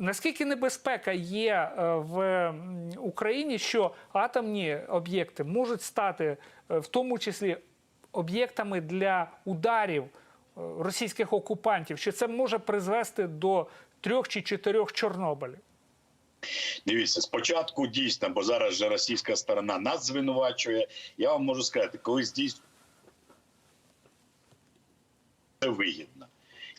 Наскільки небезпека є е, в Україні, що атомні об'єкти можуть стати е, в тому числі об'єктами для ударів е, російських окупантів, що це може призвести до трьох чи чотирьох Чорнобилів? Дивіться, спочатку дійсно, бо зараз же російська сторона нас звинувачує. Я вам можу сказати, коли здійснюється це вигідно.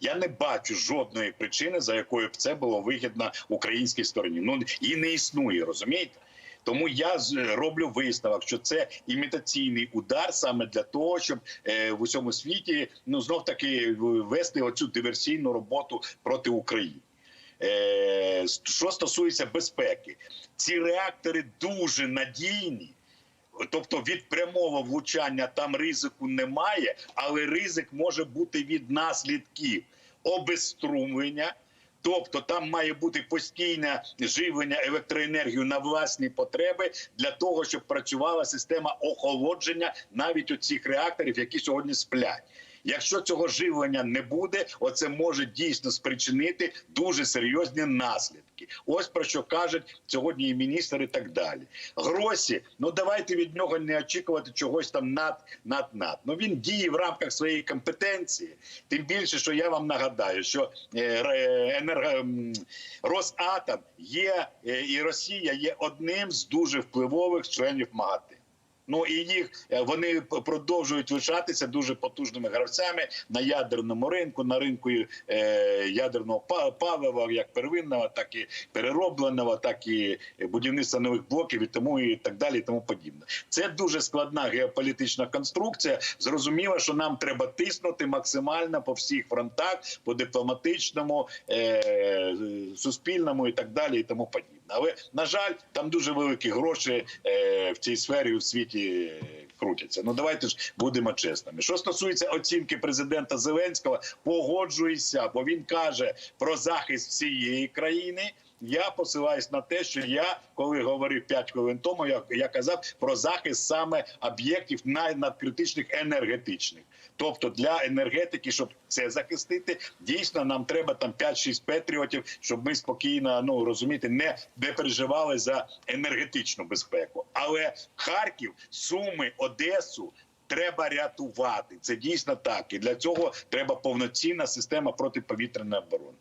Я не бачу жодної причини, за якою б це було вигідно українській стороні. Ну і не існує, розумієте? Тому я роблю висновок, що це імітаційний удар саме для того, щоб е, в усьому світі ну знов таки вести оцю диверсійну роботу проти України. Е, що стосується безпеки, ці реактори дуже надійні. Тобто від прямого влучання там ризику немає, але ризик може бути від наслідків обезструмлення. Тобто там має бути постійне живлення електроенергію на власні потреби для того, щоб працювала система охолодження навіть у цих реакторів, які сьогодні сплять. Якщо цього живлення не буде, оце може дійсно спричинити дуже серйозні наслідки. Ось про що кажуть сьогодні і міністр, і так далі. Гросі, ну давайте від нього не очікувати чогось там над над над. Ну він діє в рамках своєї компетенції. Тим більше, що я вам нагадаю, що е, енерго Росатом є е, і Росія є одним з дуже впливових членів МАГАТЕ. Ну і їх е, вони продовжують лишатися дуже потужними гравцями на ядерному ринку, на ринку е, ядерного па- палива, як первинного, так і переробленого, так і будівництва нових блоків і тому і так далі, і тому подібне. Це дуже складна геополітична конструкція. Зрозуміло, що нам треба тиснути максимально по всіх фронтах, по дипломатичному, е, суспільному і так далі, і тому подібне. Але на жаль, там дуже великі гроші е, в цій сфері у світі крутяться. Ну давайте ж будемо чесними. Що стосується оцінки президента Зеленського, погоджуюся, бо він каже про захист всієї країни. Я посилаюсь на те, що я коли говорив 5 хвилин тому, я, я казав про захист саме об'єктів надкритичних енергетичних. Тобто для енергетики, щоб це захистити, дійсно нам треба там 5-6 патріотів, щоб ми спокійно ну розумієте, не, не переживали за енергетичну безпеку. Але Харків, Суми, Одесу. Треба рятувати. Це дійсно так. І для цього треба повноцінна система протиповітряної оборони.